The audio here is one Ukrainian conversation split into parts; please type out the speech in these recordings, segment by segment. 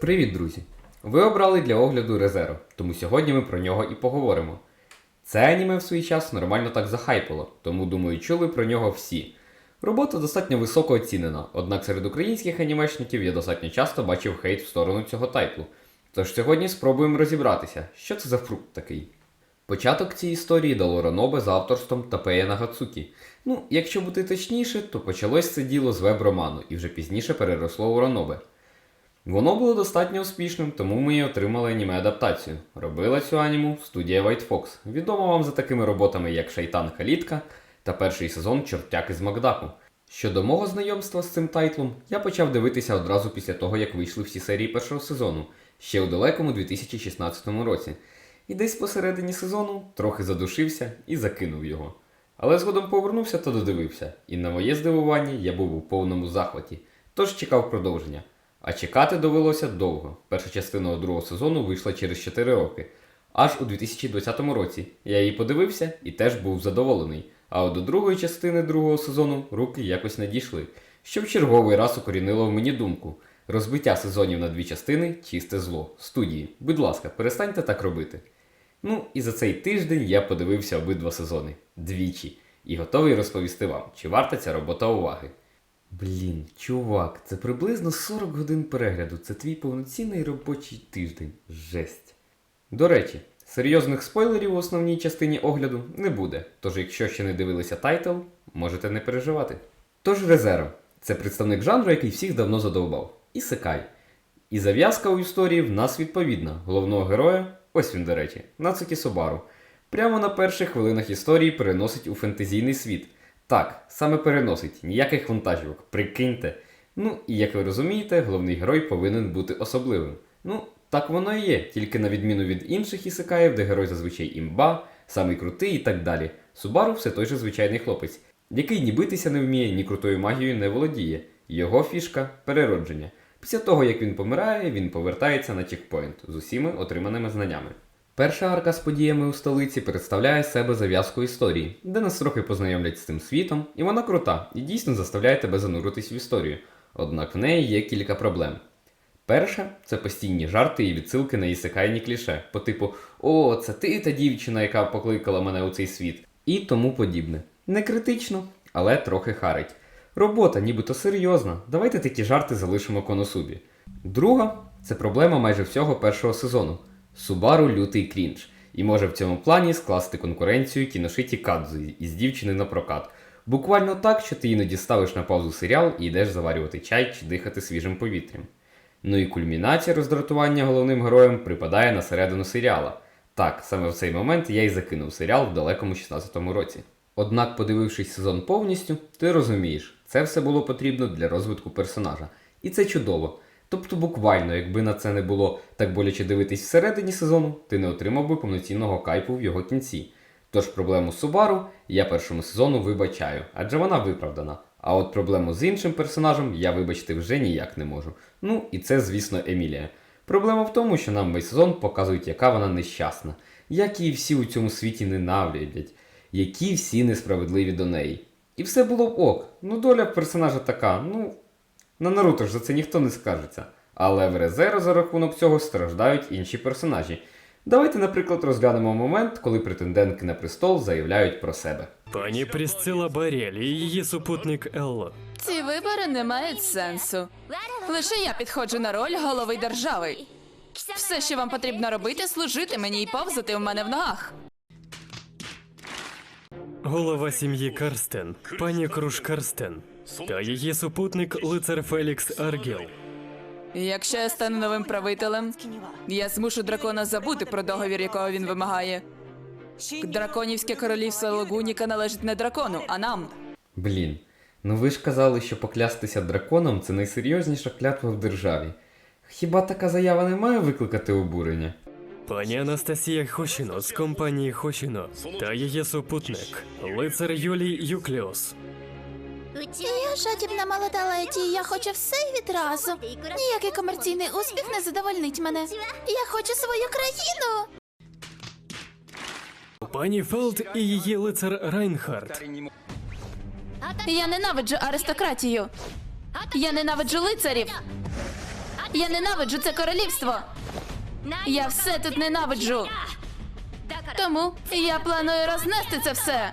Привіт, друзі! Ви обрали для огляду Резеро, тому сьогодні ми про нього і поговоримо. Це аніме в свій час нормально так захайпило, тому думаю, чули про нього всі. Робота достатньо високо оцінена, однак серед українських анімешників я достатньо часто бачив хейт в сторону цього тайтлу. Тож сьогодні спробуємо розібратися, що це за фрукт такий. Початок цієї історії дало Ранобе за авторством Тапея Нагацукі. Ну, якщо бути точніше, то почалось це діло з веб-роману і вже пізніше переросло у Ранобе. Воно було достатньо успішним, тому ми і отримали аніме-адаптацію. Робила цю аніму студія White Fox, відома вам за такими роботами, як Шайтан Калітка та перший сезон Чортяк із Макдаку. Щодо мого знайомства з цим тайтлом, я почав дивитися одразу після того, як вийшли всі серії першого сезону, ще у далекому 2016 році. І десь посередині сезону трохи задушився і закинув його. Але згодом повернувся та додивився, і на моє здивування я був у повному захваті, тож чекав продовження. А чекати довелося довго. Перша частина другого сезону вийшла через 4 роки, аж у 2020 році. Я її подивився і теж був задоволений. А от до другої частини другого сезону руки якось не дійшли, що в черговий раз укорінило в мені думку. Розбиття сезонів на дві частини чисте зло. Студії, будь ласка, перестаньте так робити. Ну і за цей тиждень я подивився обидва сезони двічі і готовий розповісти вам, чи варта ця робота уваги. Блін, чувак, це приблизно 40 годин перегляду. Це твій повноцінний робочий тиждень. Жесть. До речі, серйозних спойлерів у основній частині огляду не буде, тож якщо ще не дивилися тайтл, можете не переживати. Тож Резеро це представник жанру, який всіх давно задовбав. І Секай. І зав'язка у історії в нас відповідна. Головного героя, ось він, до речі, Нацукі Собару. Прямо на перших хвилинах історії переносить у фентезійний світ. Так, саме переносить, ніяких вантажівок, прикиньте. Ну, і як ви розумієте, головний герой повинен бути особливим. Ну, так воно і є, тільки на відміну від інших ісикаїв, де герой зазвичай імба, самий крутий і так далі. Субару все той же звичайний хлопець, який ні битися не вміє, ні крутою магією не володіє. Його фішка переродження. Після того, як він помирає, він повертається на чекпоінт з усіми отриманими знаннями. Перша арка з подіями у столиці представляє себе зав'язку історії, де нас трохи познайомлять з цим світом, і вона крута і дійсно заставляє тебе зануритись в історію. Однак в неї є кілька проблем. Перша це постійні жарти і відсилки на ісекайні кліше, по типу О, це ти та дівчина, яка покликала мене у цей світ, і тому подібне. Не критично, але трохи харить. Робота нібито серйозна, давайте такі жарти залишимо коносубі. Друга це проблема майже всього першого сезону. Субару лютий крінж, і може в цьому плані скласти конкуренцію кіношиті Кадзу із дівчини на прокат. Буквально так, що ти іноді ставиш на паузу серіал і йдеш заварювати чай чи дихати свіжим повітрям. Ну і кульмінація роздратування головним героєм припадає на середину серіала. Так, саме в цей момент я й закинув серіал в далекому 16-му році. Однак, подивившись сезон повністю, ти розумієш, це все було потрібно для розвитку персонажа. І це чудово. Тобто, буквально, якби на це не було так боляче дивитись всередині сезону, ти не отримав би повноцінного кайпу в його кінці. Тож проблему Субару я першому сезону вибачаю, адже вона виправдана. А от проблему з іншим персонажем я вибачити вже ніяк не можу. Ну і це, звісно, Емілія. Проблема в тому, що нам весь сезон показують, яка вона нещасна, як її всі у цьому світі ненавидять, які всі несправедливі до неї. І все було б ок. Ну, доля персонажа така, ну, на Наруто ж за це ніхто не скажеться. Але в Резеро за рахунок цього страждають інші персонажі. Давайте, наприклад, розглянемо момент, коли претендентки на престол заявляють про себе. Пані Прісцила Барель і її супутник Елло. Ці вибори не мають сенсу. Лише я підходжу на роль голови держави. Все, що вам потрібно робити, служити мені і повзати в мене в ногах. Голова сім'ї Карстен, пані Круш Карстен. Та її супутник лицар Фелікс Аргіл. Якщо я стану новим правителем, я змушу дракона забути про договір, якого він вимагає. Драконівське королівство Лагуніка належить не дракону, а нам. Блін, ну ви ж казали, що поклястися драконом це найсерйозніша клятва в державі. Хіба така заява не має викликати обурення? Пані Анастасія Хошіно з компанії Хошіно та її супутник лицар Юлій Юкліос. Я жадібна молода леді, я хочу все відразу. Ніякий комерційний успіх не задовольнить мене. Я хочу свою країну. Пані Фелд і її лицар Райнхард. Я ненавиджу аристократію. Я ненавиджу лицарів. Я ненавиджу це королівство. Я все тут ненавиджу. Тому я планую рознести це все.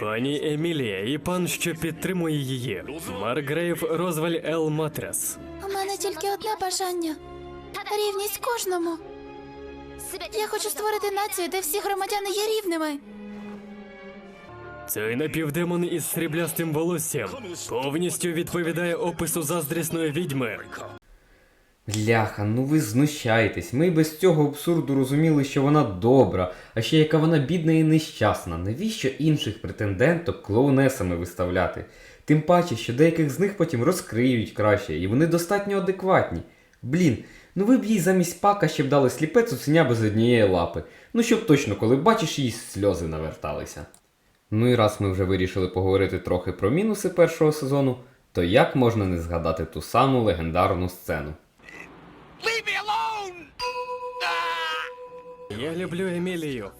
Пані Емілія і пан, що підтримує її. Маргрейв Розваль Ел Матрес. У мене тільки одне бажання рівність кожному. Я хочу створити націю, де всі громадяни є рівними. Цей напівдемон із сріблястим волоссям повністю відповідає опису заздрісної відьми. Бляха, ну ви знущаєтесь. Ми й без цього абсурду розуміли, що вона добра, а ще яка вона бідна і нещасна. Навіщо інших претенденток клоунесами виставляти? Тим паче, що деяких з них потім розкриють краще, і вони достатньо адекватні. Блін, ну ви б їй замість пака ще б дали сліпе цуценя без однієї лапи. Ну щоб точно, коли бачиш їй сльози наверталися. Ну і раз ми вже вирішили поговорити трохи про мінуси першого сезону, то як можна не згадати ту саму легендарну сцену? Я люблю Емілію.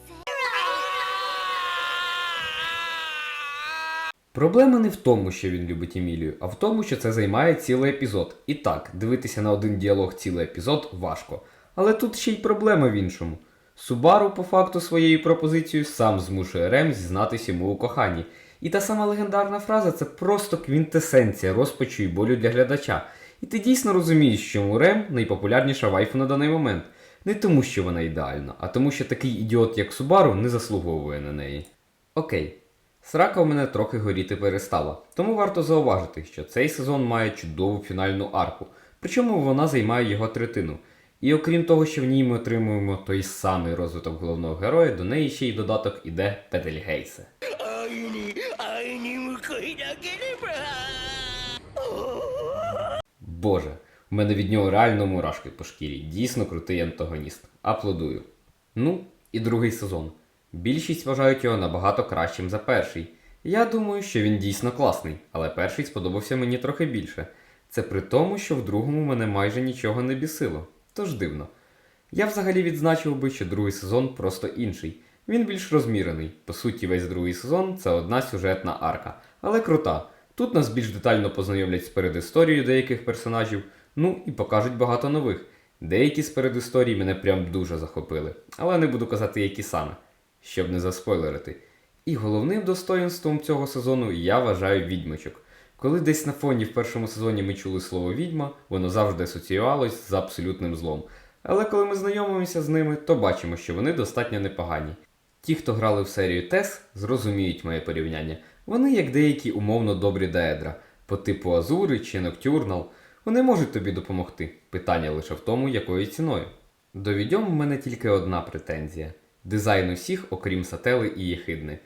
Проблема не в тому, що він любить Емілію, а в тому, що це займає цілий епізод. І так, дивитися на один діалог цілий епізод важко. Але тут ще й проблема в іншому. Субару, по факту своєю пропозицією, сам змушує Рем зізнатись йому у коханні. І та сама легендарна фраза це просто квінтесенція розпачу і болю для глядача. І ти дійсно розумієш, чому Рем найпопулярніша вайфу на даний момент. Не тому, що вона ідеальна, а тому, що такий ідіот, як Субару, не заслуговує на неї. Окей. Срака у мене трохи горіти перестала, тому варто зауважити, що цей сезон має чудову фінальну арку, причому вона займає його третину. І окрім того, що в ній ми отримуємо той самий розвиток головного героя, до неї ще й додаток іде Петельгейсе. Боже, в мене від нього реально мурашки по шкірі. Дійсно крутий антагоніст. Аплодую. Ну, і другий сезон. Більшість вважають його набагато кращим за перший. Я думаю, що він дійсно класний, але перший сподобався мені трохи більше. Це при тому, що в другому мене майже нічого не бісило. Тож дивно. Я взагалі відзначив би, що другий сезон просто інший. Він більш розмірений. По суті, весь другий сезон це одна сюжетна арка, але крута. Тут нас більш детально познайомлять з передісторією деяких персонажів, ну і покажуть багато нових. Деякі з передісторій мене прям дуже захопили, але не буду казати, які саме, щоб не заспойлерити. І головним достоїнством цього сезону я вважаю відьмочок. Коли десь на фоні в першому сезоні ми чули слово відьма, воно завжди асоціювалось з абсолютним злом. Але коли ми знайомимося з ними, то бачимо, що вони достатньо непогані. Ті, хто грали в серію Тес, зрозуміють моє порівняння. Вони як деякі умовно добрі деедра, по типу Азури чи Ноктюрнал. Вони можуть тобі допомогти. Питання лише в тому, якою ціною. До відьом в мене тільки одна претензія: дизайн усіх, окрім Сатели і Єхидни.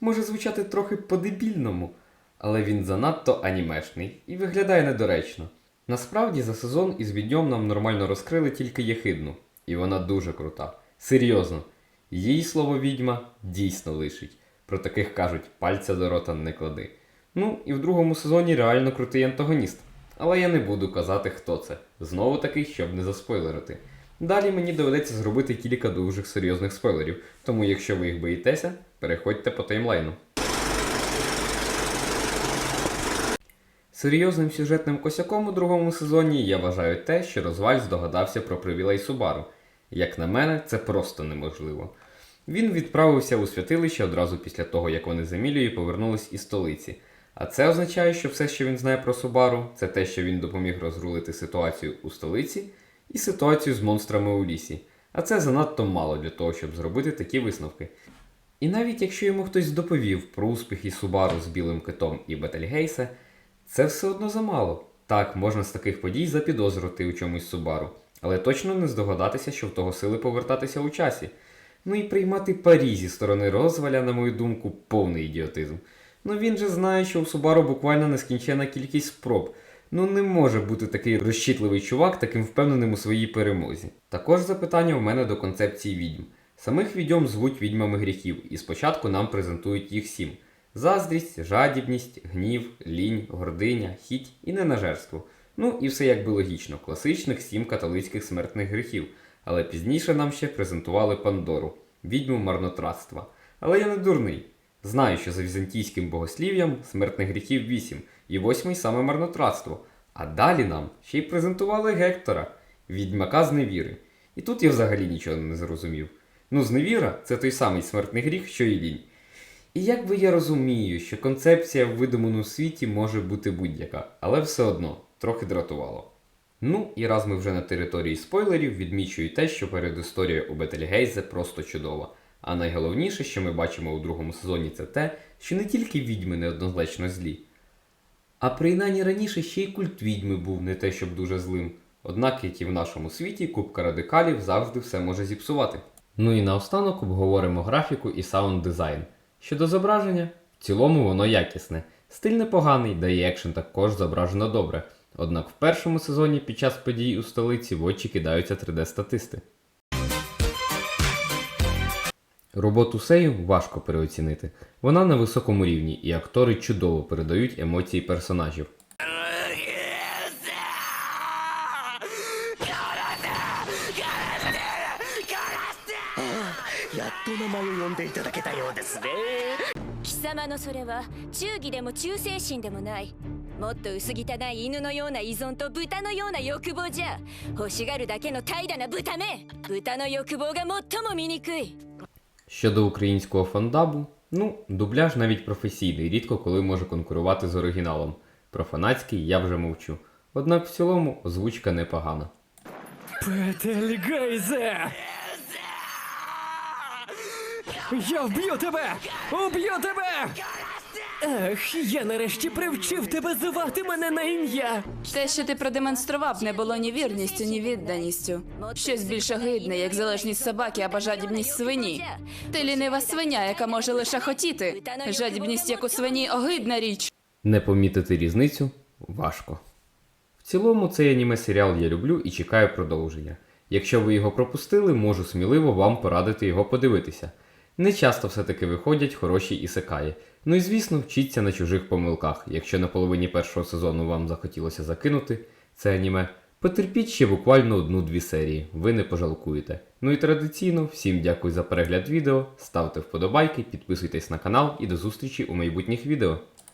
Може звучати трохи по-дебільному, але він занадто анімешний і виглядає недоречно. Насправді за сезон із відьом нам нормально розкрили тільки Єхидну, і вона дуже крута. Серйозно, їй слово відьма дійсно лишить. Про таких кажуть, пальця до рота не клади. Ну і в другому сезоні реально крутий антагоніст. Але я не буду казати, хто це. Знову таки, щоб не заспойлерити. Далі мені доведеться зробити кілька дуже серйозних спойлерів, тому якщо ви їх боїтеся, переходьте по таймлайну. Серйозним сюжетним косяком у другому сезоні я вважаю те, що розваль здогадався про привілей Субару. Як на мене, це просто неможливо. Він відправився у святилище одразу після того, як вони з Емілією повернулись із столиці. А це означає, що все, що він знає про Субару, це те, що він допоміг розрулити ситуацію у столиці і ситуацію з монстрами у лісі. А це занадто мало для того, щоб зробити такі висновки. І навіть якщо йому хтось доповів про успіхи Субару з білим китом і Бетельгейса, це все одно замало. Так, можна з таких подій запідозрити у чомусь Субару, але точно не здогадатися, що в того сили повертатися у часі. Ну і приймати парі зі сторони розваля, на мою думку, повний ідіотизм. Ну він же знає, що у Субару буквально нескінчена кількість спроб. Ну не може бути такий розчітливий чувак, таким впевненим у своїй перемозі. Також запитання в мене до концепції відьм. Самих відьом звуть відьмами гріхів, і спочатку нам презентують їх сім: заздрість, жадібність, гнів, лінь, гординя, хіть і ненажерство. Ну і все якби логічно, класичних сім католицьких смертних гріхів. Але пізніше нам ще презентували Пандору, відьму марнотратства. Але я не дурний. Знаю, що за візантійським богослів'ям смертних гріхів 8, і восьмий саме марнотратство. А далі нам ще й презентували Гектора, відьмака з невіри. І тут я взагалі нічого не зрозумів. Ну, зневіра це той самий смертний гріх, що і лінь. І якби я розумію, що концепція в видуманому світі може бути будь-яка, але все одно трохи дратувало. Ну і раз ми вже на території спойлерів, відмічую те, що передісторія у Бетельгейзе просто чудова. А найголовніше, що ми бачимо у другому сезоні, це те, що не тільки відьми неоднозначно злі, а принаймні раніше ще й культ відьми був не те, щоб дуже злим. Однак, як і в нашому світі, кубка радикалів завжди все може зіпсувати. Ну і наостанок обговоримо графіку і саунд дизайн. Щодо зображення, в цілому воно якісне. Стиль непоганий, да і екшен також зображено добре. Однак в першому сезоні під час подій у столиці в очі кидаються 3D-статисти. Роботу Сею важко переоцінити. Вона на високому рівні, і актори чудово передають емоції персонажів. Щодо українського фандабу, ну, дубляж навіть професійний, рідко коли може конкурувати з оригіналом. Про фанатський я вже мовчу. Однак в цілому озвучка непогана. Петельгейзе! Я вб'ю тебе! Уб'ю тебе! Ех, я нарешті привчив тебе звати мене на ім'я! Те, що ти продемонстрував, не було ні вірністю, ні відданістю. Щось більше гидне, як залежність собаки або жадібність свині. Ти лінива свиня, яка може лише хотіти. Жадібність, як у свині, огидна річ. Не помітити різницю важко. В цілому цей аніме серіал я люблю і чекаю продовження. Якщо ви його пропустили, можу сміливо вам порадити його подивитися. Не часто все-таки виходять хороші ісекаї. Ну і звісно, вчіться на чужих помилках. Якщо на половині першого сезону вам захотілося закинути це аніме, потерпіть ще буквально одну-дві серії, ви не пожалкуєте. Ну і традиційно, всім дякую за перегляд відео, ставте вподобайки, підписуйтесь на канал і до зустрічі у майбутніх відео.